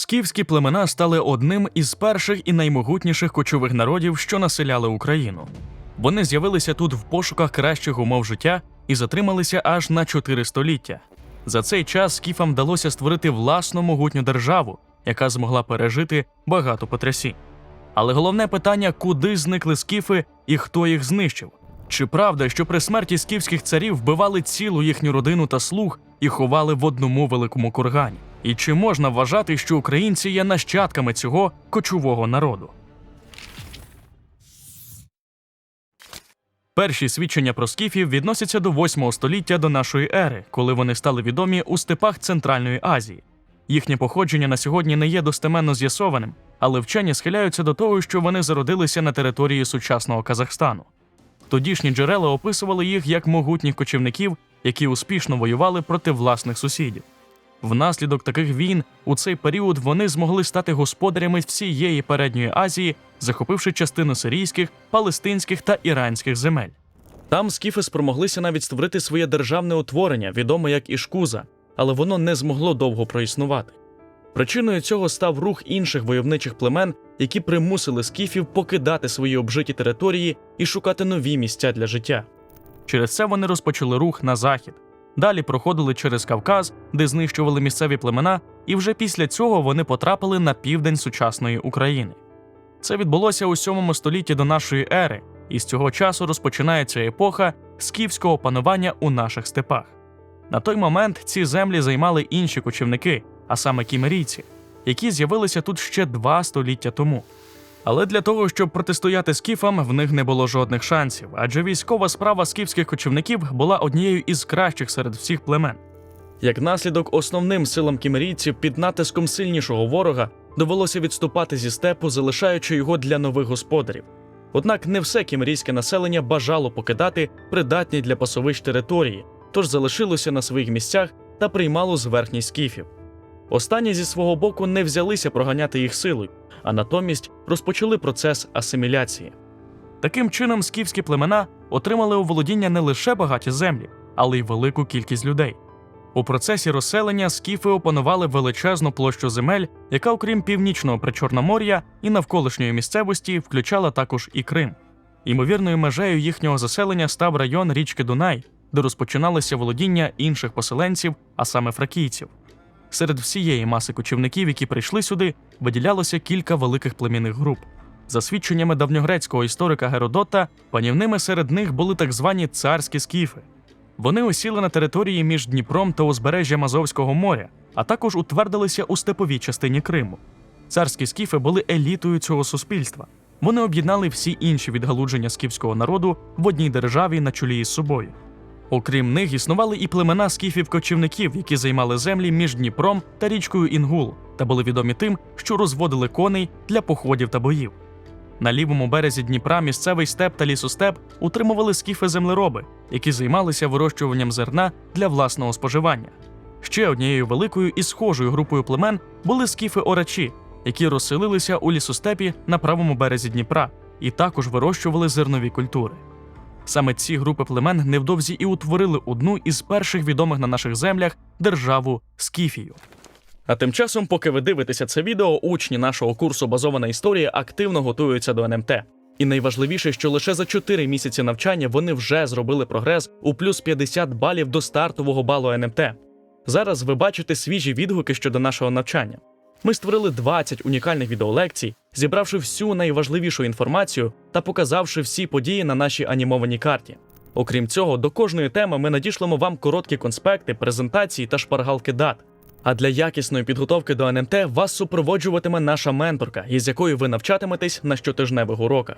Скіфські племена стали одним із перших і наймогутніших кочових народів, що населяли Україну. Вони з'явилися тут в пошуках кращих умов життя і затрималися аж на 4 століття. За цей час скіфам вдалося створити власну могутню державу, яка змогла пережити багато потрясінь. Але головне питання, куди зникли скіфи і хто їх знищив? Чи правда, що при смерті скіфських царів вбивали цілу їхню родину та слуг і ховали в одному великому кургані? І чи можна вважати, що українці є нащадками цього кочового народу? Перші свідчення про скіфів відносяться до 8 століття до нашої ери, коли вони стали відомі у степах Центральної Азії. Їхнє походження на сьогодні не є достеменно з'ясованим, але вчені схиляються до того, що вони зародилися на території сучасного Казахстану. Тодішні джерела описували їх як могутніх кочівників, які успішно воювали проти власних сусідів. Внаслідок таких війн у цей період вони змогли стати господарями всієї передньої Азії, захопивши частину сирійських, палестинських та іранських земель. Там скіфи спромоглися навіть створити своє державне утворення, відоме як Ішкуза, але воно не змогло довго проіснувати. Причиною цього став рух інших войовничих племен, які примусили скіфів покидати свої обжиті території і шукати нові місця для життя. Через це вони розпочали рух на захід. Далі проходили через Кавказ, де знищували місцеві племена, і вже після цього вони потрапили на південь сучасної України. Це відбулося у 7 столітті до нашої ери, і з цього часу розпочинається епоха скіфського панування у наших степах. На той момент ці землі займали інші кочівники, а саме кімерійці, які з'явилися тут ще два століття тому. Але для того, щоб протистояти скіфам, в них не було жодних шансів, адже військова справа скіфських кочівників була однією із кращих серед всіх племен. Як наслідок, основним силам кімерійців під натиском сильнішого ворога довелося відступати зі степу, залишаючи його для нових господарів. Однак не все кімерійське населення бажало покидати придатні для пасовищ території, тож залишилося на своїх місцях та приймало зверхність скіфів. Останні зі свого боку не взялися проганяти їх силою, а натомість розпочали процес асиміляції. Таким чином, скіфські племена отримали у володіння не лише багаті землі, але й велику кількість людей. У процесі розселення скіфи опанували величезну площу земель, яка, окрім північного причорномор'я і навколишньої місцевості, включала також і Крим. Імовірною межею їхнього заселення став район річки Дунай, де розпочиналися володіння інших поселенців, а саме фракійців. Серед всієї маси кочівників, які прийшли сюди, виділялося кілька великих племінних груп. За свідченнями давньогрецького історика Геродота, панівними серед них були так звані царські скіфи. Вони осіли на території між Дніпром та узбережжям Азовського моря, а також утвердилися у степовій частині Криму. Царські скіфи були елітою цього суспільства. Вони об'єднали всі інші відгалудження скіфського народу в одній державі на чолі із собою. Окрім них існували і племена скіфів-кочівників, які займали землі між Дніпром та річкою Інгул, та були відомі тим, що розводили коней для походів та боїв. На лівому березі Дніпра місцевий степ та лісостеп утримували скіфи-землероби, які займалися вирощуванням зерна для власного споживання. Ще однією великою і схожою групою племен були скіфи-орачі, які розселилися у лісостепі на правому березі Дніпра і також вирощували зернові культури. Саме ці групи племен невдовзі і утворили одну із перших відомих на наших землях державу Скіфію. А тим часом, поки ви дивитеся це відео, учні нашого курсу Базована історія активно готуються до НМТ. І найважливіше, що лише за 4 місяці навчання вони вже зробили прогрес у плюс 50 балів до стартового балу НМТ. Зараз ви бачите свіжі відгуки щодо нашого навчання. Ми створили 20 унікальних відеолекцій, зібравши всю найважливішу інформацію та показавши всі події на нашій анімованій карті. Окрім цього, до кожної теми ми надішлемо вам короткі конспекти, презентації та шпаргалки дат. А для якісної підготовки до НМТ вас супроводжуватиме наша менторка, із якою ви навчатиметесь на щотижневих уроках.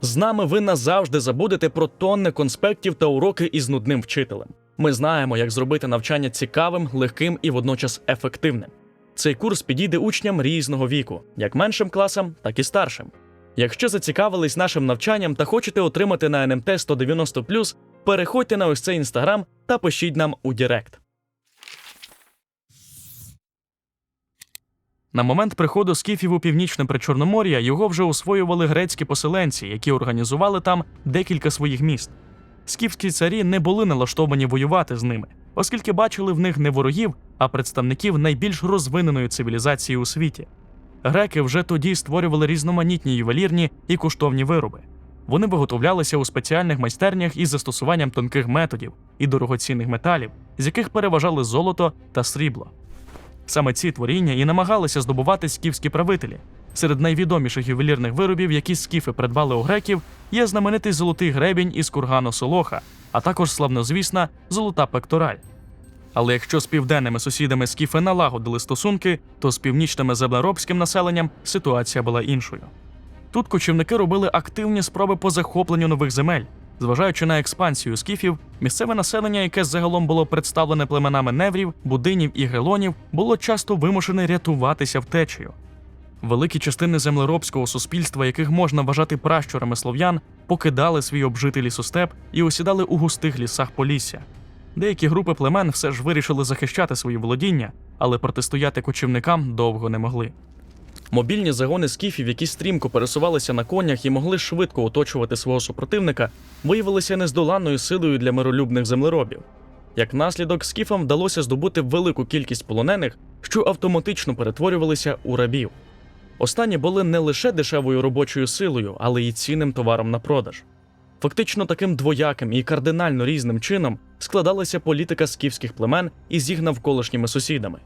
З нами ви назавжди забудете про тонни конспектів та уроки із нудним вчителем. Ми знаємо, як зробити навчання цікавим, легким і водночас ефективним. Цей курс підійде учням різного віку, як меншим класам, так і старшим. Якщо зацікавились нашим навчанням та хочете отримати на НМТ 190 переходьте на ось цей інстаграм та пишіть нам у Директ. На момент приходу скіфів у північне Причорномор'я його вже освоювали грецькі поселенці, які організували там декілька своїх міст. Скіфські царі не були налаштовані воювати з ними, оскільки бачили в них не ворогів, а представників найбільш розвиненої цивілізації у світі. Греки вже тоді створювали різноманітні ювелірні і коштовні вироби. Вони виготовлялися у спеціальних майстернях із застосуванням тонких методів і дорогоцінних металів, з яких переважали золото та срібло. Саме ці творіння і намагалися здобувати скіфські правителі. Серед найвідоміших ювелірних виробів, які скіфи придбали у греків, є знаменитий золотий гребінь із кургану Солоха, а також славнозвісна золота пектораль. Але якщо з південними сусідами скіфи налагодили стосунки, то з північними землеробським населенням ситуація була іншою. Тут кочівники робили активні спроби по захопленню нових земель. Зважаючи на експансію скіфів, місцеве населення, яке загалом було представлене племенами неврів, будинів і гелонів, було часто вимушене рятуватися втечею. Великі частини землеробського суспільства, яких можна вважати пращурами слов'ян, покидали свій обжитий лісостеп і осідали у густих лісах Полісся. Деякі групи племен все ж вирішили захищати свої володіння, але протистояти кочівникам довго не могли. Мобільні загони скіфів, які стрімко пересувалися на конях і могли швидко оточувати свого супротивника, виявилися нездоланною силою для миролюбних землеробів. Як наслідок, скіфам вдалося здобути велику кількість полонених, що автоматично перетворювалися у рабів. Останні були не лише дешевою робочою силою, але й цінним товаром на продаж. Фактично таким двояким і кардинально різним чином складалася політика скіфських племен із їх навколишніми сусідами.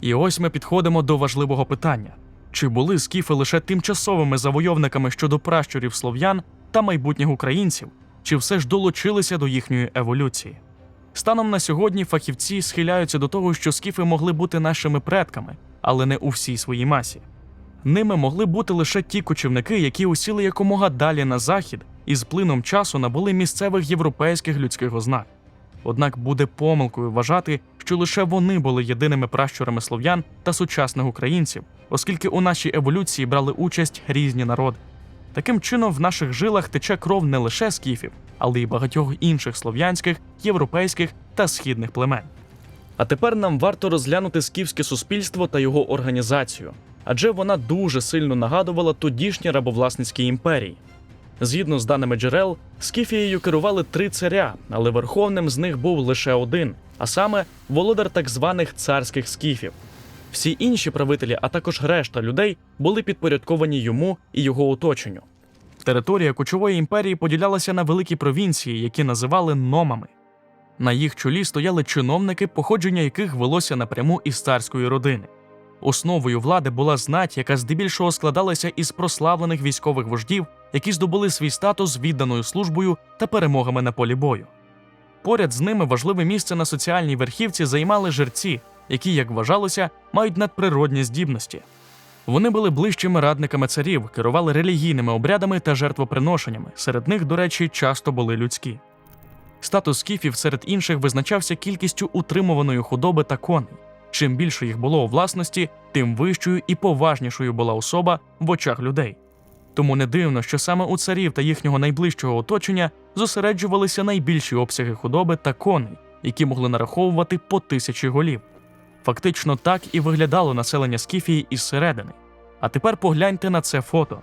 І ось ми підходимо до важливого питання: чи були скіфи лише тимчасовими завойовниками щодо пращурів слов'ян та майбутніх українців, чи все ж долучилися до їхньої еволюції? Станом на сьогодні фахівці схиляються до того, що скіфи могли бути нашими предками, але не у всій своїй масі. Ними могли бути лише ті кочівники, які усіли якомога далі на захід і з плином часу набули місцевих європейських людських ознак. Однак буде помилкою вважати, що лише вони були єдиними пращурами слов'ян та сучасних українців, оскільки у нашій еволюції брали участь різні народи. Таким чином, в наших жилах тече кров не лише скіфів, але й багатьох інших слов'янських, європейських та східних племен. А тепер нам варто розглянути скіфське суспільство та його організацію, адже вона дуже сильно нагадувала тодішні рабовласницькі імперії. Згідно з даними джерел, Скіфією керували три царя, але верховним з них був лише один, а саме володар так званих царських скіфів. Всі інші правителі, а також решта людей, були підпорядковані йому і його оточенню. Територія кочової імперії поділялася на великі провінції, які називали номами. На їх чолі стояли чиновники, походження яких велося напряму із царської родини. Основою влади була знать, яка здебільшого складалася із прославлених військових вождів, які здобули свій статус відданою службою та перемогами на полі бою. Поряд з ними важливе місце на соціальній верхівці займали жерці, які, як вважалося, мають надприродні здібності. Вони були ближчими радниками царів, керували релігійними обрядами та жертвоприношеннями. Серед них, до речі, часто були людські. Статус скіфів серед інших визначався кількістю утримуваної худоби та коней. Чим більше їх було у власності, тим вищою і поважнішою була особа в очах людей. Тому не дивно, що саме у царів та їхнього найближчого оточення зосереджувалися найбільші обсяги худоби та коней, які могли нараховувати по тисячі голів. Фактично так і виглядало населення Скіфії із середини. А тепер погляньте на це фото.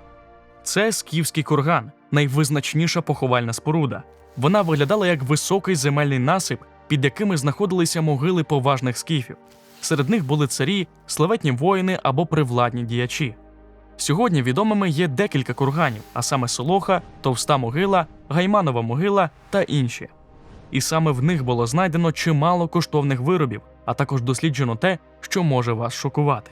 Це скіфський курган, найвизначніша поховальна споруда. Вона виглядала як високий земельний насип, під якими знаходилися могили поважних скіфів. Серед них були царі, славетні воїни або привладні діячі. Сьогодні відомими є декілька курганів, а саме Солоха, Товста могила, Гайманова могила та інші. І саме в них було знайдено чимало коштовних виробів, а також досліджено те, що може вас шокувати.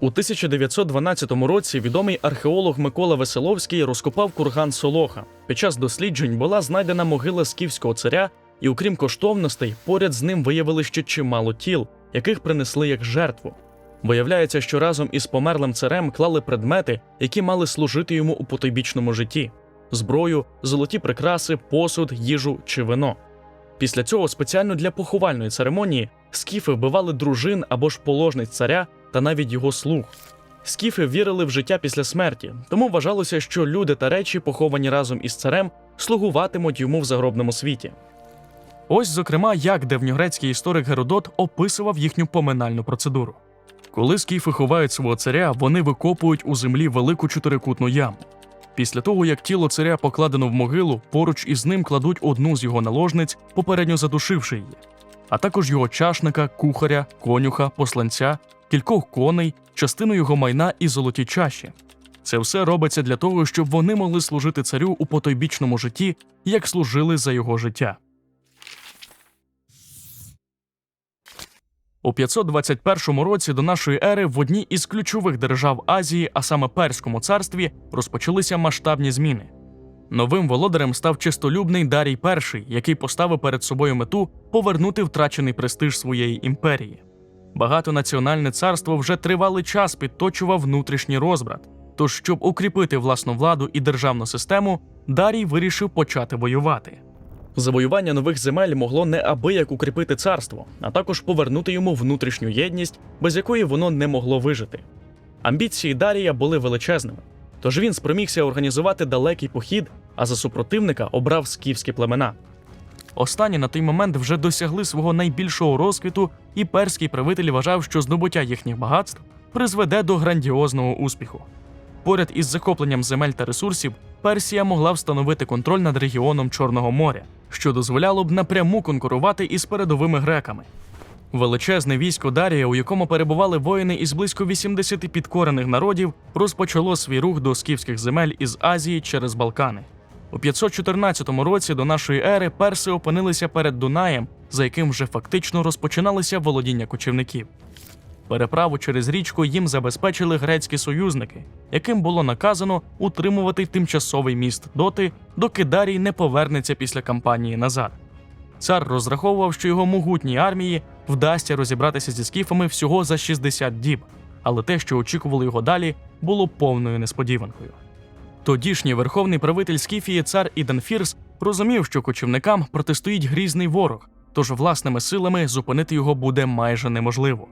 У 1912 році відомий археолог Микола Веселовський розкопав курган Солоха. Під час досліджень була знайдена могила скіфського царя, і окрім коштовностей, поряд з ним виявили ще чимало тіл, яких принесли як жертву. Виявляється, що разом із померлим царем клали предмети, які мали служити йому у потойбічному житті: зброю, золоті прикраси, посуд, їжу чи вино. Після цього спеціально для поховальної церемонії скіфи вбивали дружин або ж положниць царя та навіть його слуг. Скіфи вірили в життя після смерті, тому вважалося, що люди та речі, поховані разом із царем, слугуватимуть йому в загробному світі. Ось, зокрема, як давньогрецький історик Геродот описував їхню поминальну процедуру. Коли скіфи ховають свого царя, вони викопують у землі велику чотирикутну яму. Після того, як тіло царя покладено в могилу, поруч із ним кладуть одну з його наложниць, попередньо задушивши її. а також його чашника, кухаря, конюха, посланця, кількох коней, частину його майна і золоті чаші. Це все робиться для того, щоб вони могли служити царю у потойбічному житті, як служили за його життя. У 521 році до нашої ери в одній із ключових держав Азії, а саме Перському царстві, розпочалися масштабні зміни. Новим володарем став чистолюбний Дарій І, який поставив перед собою мету повернути втрачений престиж своєї імперії. Багатонаціональне царство вже тривалий час підточував внутрішній розбрат. Тож, щоб укріпити власну владу і державну систему, Дарій вирішив почати воювати. Завоювання нових земель могло неабияк укріпити царство, а також повернути йому внутрішню єдність, без якої воно не могло вижити. Амбіції Дарія були величезними, тож він спромігся організувати далекий похід, а за супротивника обрав скіфські племена. Останні на той момент вже досягли свого найбільшого розквіту, і перський правитель вважав, що здобуття їхніх багатств призведе до грандіозного успіху. Поряд із захопленням земель та ресурсів, Персія могла встановити контроль над регіоном Чорного моря, що дозволяло б напряму конкурувати із передовими греками. Величезне військо Дарія, у якому перебували воїни із близько 80 підкорених народів, розпочало свій рух до скіфських земель із Азії через Балкани. У 514 році до нашої ери перси опинилися перед Дунаєм, за яким вже фактично розпочиналися володіння кочівників. Переправу через річку їм забезпечили грецькі союзники, яким було наказано утримувати тимчасовий міст доти, доки Дарій не повернеться після кампанії назад. Цар розраховував, що його могутній армії вдасться розібратися зі скіфами всього за 60 діб, але те, що очікувало його далі, було повною несподіванкою. Тодішній верховний правитель Скіфії цар Іданфірс розумів, що кочівникам протистоїть грізний ворог, тож власними силами зупинити його буде майже неможливо.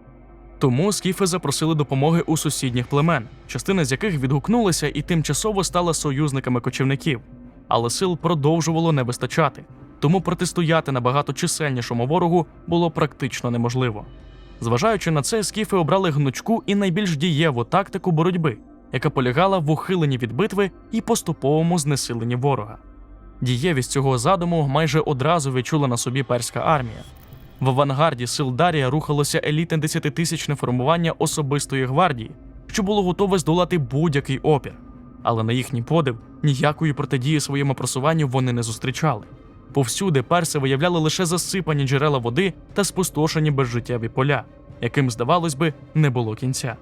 Тому скіфи запросили допомоги у сусідніх племен, частина з яких відгукнулася і тимчасово стала союзниками кочівників, але сил продовжувало не вистачати, тому протистояти набагато чисельнішому ворогу було практично неможливо. Зважаючи на це, скіфи обрали гнучку і найбільш дієву тактику боротьби, яка полягала в ухиленні від битви і поступовому знесиленні ворога. Дієвість цього задуму майже одразу відчула на собі перська армія. В авангарді сил Дарія рухалося елітне десятитисячне формування особистої гвардії, що було готове здолати будь-який опір. Але на їхній подив ніякої протидії своєму просуванню вони не зустрічали. Повсюди перси виявляли лише засипані джерела води та спустошені безжиттєві поля, яким, здавалось би, не було кінця.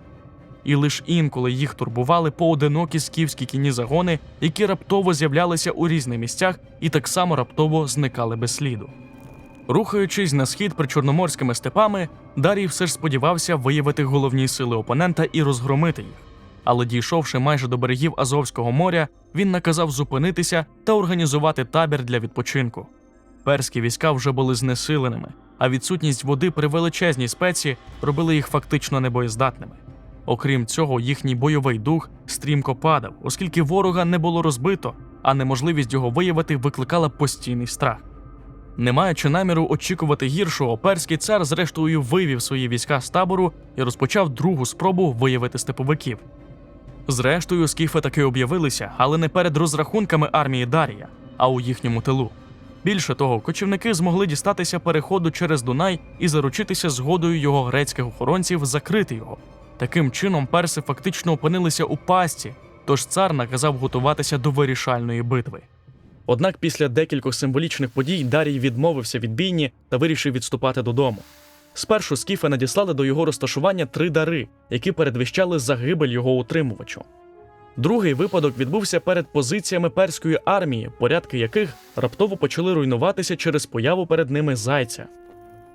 І лиш інколи їх турбували поодинокі скіфські кіні загони, які раптово з'являлися у різних місцях і так само раптово зникали без сліду. Рухаючись на схід причорноморськими степами, Дарій все ж сподівався виявити головні сили опонента і розгромити їх. Але дійшовши майже до берегів Азовського моря, він наказав зупинитися та організувати табір для відпочинку. Перські війська вже були знесиленими, а відсутність води при величезній спеці робили їх фактично небоєздатними. Окрім цього, їхній бойовий дух стрімко падав, оскільки ворога не було розбито, а неможливість його виявити викликала постійний страх. Не маючи наміру очікувати гіршого, перський цар зрештою вивів свої війська з табору і розпочав другу спробу виявити степовиків. Зрештою, скіфи таки об'явилися, але не перед розрахунками армії Дарія, а у їхньому тилу. Більше того, кочівники змогли дістатися переходу через Дунай і заручитися згодою його грецьких охоронців закрити його. Таким чином, перси фактично опинилися у пастці, тож цар наказав готуватися до вирішальної битви. Однак після декількох символічних подій Дарій відмовився від бійні та вирішив відступати додому. Спершу скіфи надіслали до його розташування три дари, які передвіщали загибель його утримувачу. Другий випадок відбувся перед позиціями перської армії, порядки яких раптово почали руйнуватися через появу перед ними зайця.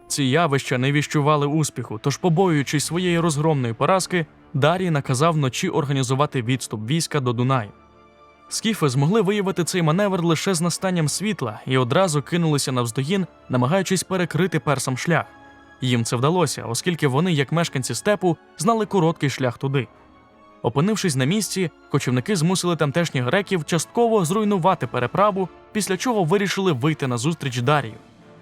Ці явища не віщували успіху, тож, побоюючись своєї розгромної поразки, Дарій наказав вночі організувати відступ війська до Дунаю. Скіфи змогли виявити цей маневр лише з настанням світла і одразу кинулися навздогін, намагаючись перекрити персам шлях. Їм це вдалося, оскільки вони, як мешканці степу, знали короткий шлях туди. Опинившись на місці, кочівники змусили тамтешніх греків частково зруйнувати переправу, після чого вирішили вийти на зустріч Дарію.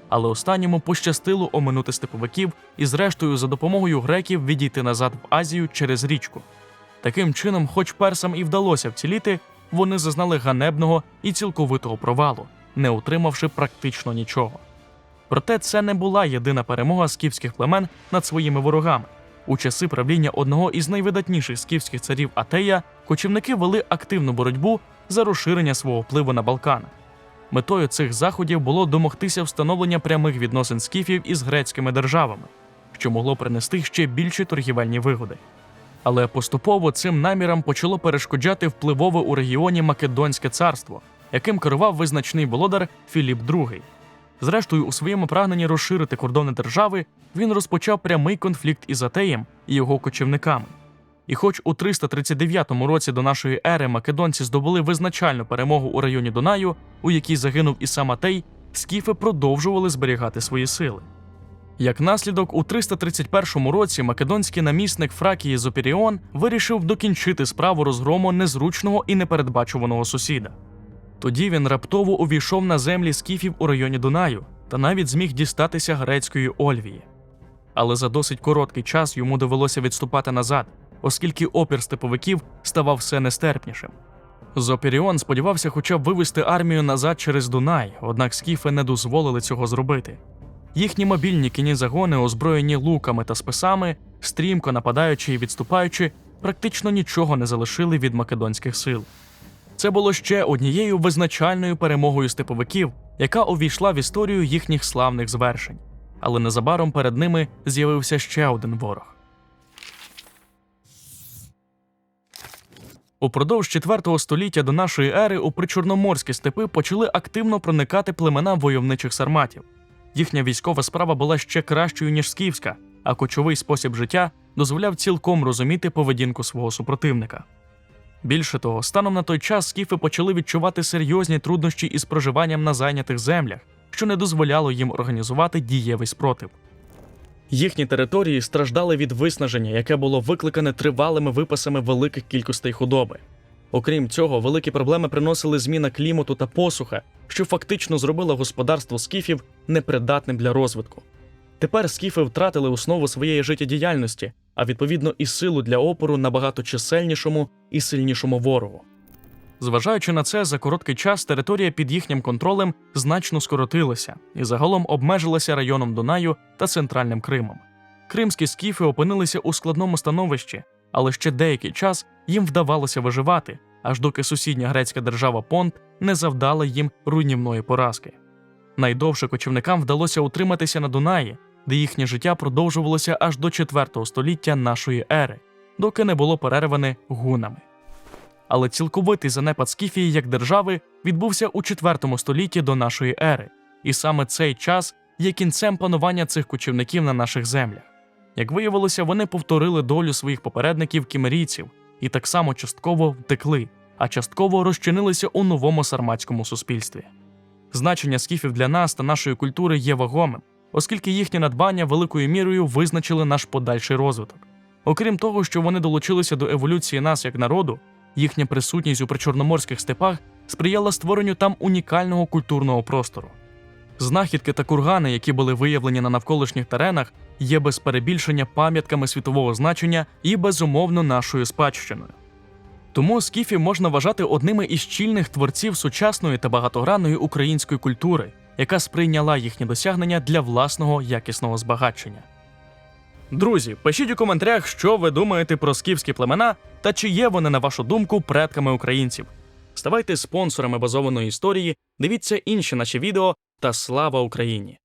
Але останньому пощастило оминути степовиків і, зрештою, за допомогою греків відійти назад в Азію через річку. Таким чином, хоч персам і вдалося вціліти, вони зазнали ганебного і цілковитого провалу, не отримавши практично нічого. Проте це не була єдина перемога скіфських племен над своїми ворогами. У часи правління одного із найвидатніших скіфських царів Атея кочівники вели активну боротьбу за розширення свого впливу на Балканах. Метою цих заходів було домогтися встановлення прямих відносин скіфів із грецькими державами, що могло принести ще більші торгівельні вигоди. Але поступово цим намірам почало перешкоджати впливове у регіоні Македонське царство, яким керував визначний володар Філіп II. Зрештою, у своєму прагненні розширити кордони держави він розпочав прямий конфлікт із Атеєм і його кочівниками. І хоч у 339 році до нашої ери македонці здобули визначальну перемогу у районі Дунаю, у якій загинув і сам Атей, скіфи продовжували зберігати свої сили. Як наслідок, у 331 році македонський намісник Фракії Зопіріон вирішив докінчити справу розгрому незручного і непередбачуваного сусіда. Тоді він раптово увійшов на землі скіфів у районі Дунаю та навіть зміг дістатися грецької Ольвії. Але за досить короткий час йому довелося відступати назад, оскільки опір степовиків ставав все нестерпнішим. Зопіріон сподівався хоча б вивести армію назад через Дунай, однак скіфи не дозволили цього зробити. Їхні мобільні кінні загони, озброєні луками та списами, стрімко нападаючи і відступаючи, практично нічого не залишили від македонських сил. Це було ще однією визначальною перемогою степовиків, яка увійшла в історію їхніх славних звершень. Але незабаром перед ними з'явився ще один ворог. Упродовж 4 століття до нашої ери у причорноморські степи почали активно проникати племена войовничих сарматів. Їхня військова справа була ще кращою, ніж скіфська, а кочовий спосіб життя дозволяв цілком розуміти поведінку свого супротивника. Більше того, станом на той час скіфи почали відчувати серйозні труднощі із проживанням на зайнятих землях, що не дозволяло їм організувати дієвий спротив. Їхні території страждали від виснаження, яке було викликане тривалими випасами великих кількостей худоби. Окрім цього, великі проблеми приносили зміна клімату та посуха, що фактично зробила господарство скіфів непридатним для розвитку. Тепер скіфи втратили основу своєї життєдіяльності, а відповідно і силу для опору набагато чисельнішому і сильнішому ворогу. Зважаючи на це, за короткий час територія під їхнім контролем значно скоротилася і загалом обмежилася районом Дунаю та центральним Кримом. Кримські скіфи опинилися у складному становищі, але ще деякий час їм вдавалося виживати, аж доки сусідня грецька держава Понт не завдала їм руйнівної поразки. Найдовше кочівникам вдалося утриматися на Дунаї, де їхнє життя продовжувалося аж до 4 століття нашої ери, доки не було перерване гунами. Але цілковитий занепад Скіфії як держави відбувся у 4 столітті до нашої ери, і саме цей час є кінцем панування цих кочівників на наших землях. Як виявилося, вони повторили долю своїх попередників кімерійців і так само частково втекли, а частково розчинилися у новому сарматському суспільстві. Значення скіфів для нас та нашої культури є вагомим, оскільки їхні надбання великою мірою визначили наш подальший розвиток. Окрім того, що вони долучилися до еволюції нас як народу, їхня присутність у причорноморських степах сприяла створенню там унікального культурного простору. Знахідки та кургани, які були виявлені на навколишніх теренах, є без перебільшення пам'ятками світового значення і безумовно нашою спадщиною. Тому скіфів можна вважати одними із чільних творців сучасної та багатогранної української культури, яка сприйняла їхні досягнення для власного якісного збагачення. Друзі, пишіть у коментарях, що ви думаєте про скіфські племена та чи є вони, на вашу думку, предками українців. Ставайте спонсорами базованої історії, дивіться інші наші відео та слава Україні!